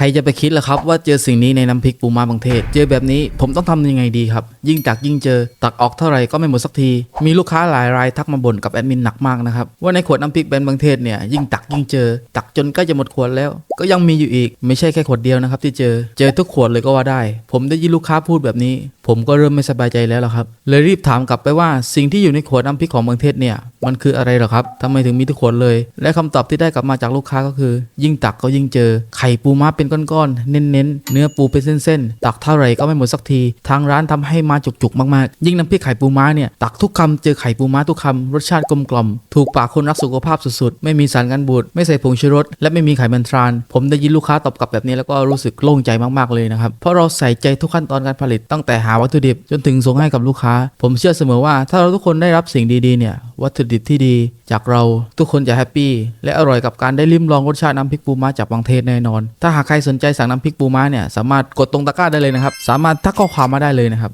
ใครจะไปคิดล่ะครับว่าเจอสิ่งนี้ในน้ำพริกปูม้าบางเทศ เจอแบบนี้ผมต้องทำยังไงดีครับ ยิ่งตักยิ่งเจอ ตักออกเท่าไหร่ก็ไม่หมดสักที มีลูกค้าหลายรายทักมาบ่นกับแอดมินหนักมากนะครับ ว่าในขวดน้ำพริกแบนบางเทศเนี่ยยิ่งตักยิ่งเจอ ตักจนใกล้จะหมดขวดแล้ว ก็ยังมีอยู่อีก ไม่ใช่แค่ขวดเดียวนะครับที่เจอ เจอทุกขวดเลยก็ว่าได้ ผมได้ยินลูกค้าพูดแบบนี้ ผมก็เริ่มไม่สบายใจแล้วล่ะครับ เลยรีบถามกลับไปว่าสิ่งที่อยู่ในขวดน้ำพริกของบางเทศเนี่ยมันคืออะไรหรอครับทำไมถึงมีทุกขวดเลย และคำตอบที่ได้กลับมาจากลูกค้าก็คือ ยิ่งตักก็ยิ่งเจอไข่ปูม้าเป็นก้อนๆ เน้นๆ เนื้อปูเป็นเส้นๆ ตักเท่าไหร่ก็ไม่หมดสักที ทางร้านทำให้มาจุกๆ มากๆ ยิ่งน้ำพริกไข่ปูม้าเนี่ย ตักทุกคำเจอไข่ปูม้าทุกคำรสชาติกลมกล่อม ถูกปากคนรักสุขภาพสุดๆ ไม่มีสารกันบูด ไม่ใส่ผงชูรส และไม่มีไขมันทราน ผมได้ยินลูกค้าตอบกลับแบบนี้แล้วก็รู้สึกโล่งใจมากๆ เลยนะครับ เพราะเราใส่ใจทุกขั้นตอนการผลิตตั้งแต่หาวัตถุดิบจนถึงส่งให้กับลูกค้า ผมเชื่อเสมอว่าถ้าเราทุกคนได้รับสิ่งดีๆ เนี่ย วัตถุดิบที่ดี จากเราทุกคนจะแฮปปี้และอร่อยกับการได้ลิ้มลองรสชาติน้ำพริกปูม้าจากบางเทศแน่นอน ถ้าหากใครสนใจสั่งน้ำพริกปูม้าเนี่ยสามารถกดตรงตะกร้าได้เลยนะครับ สามารถทักข้อความมาได้เลยนะครับ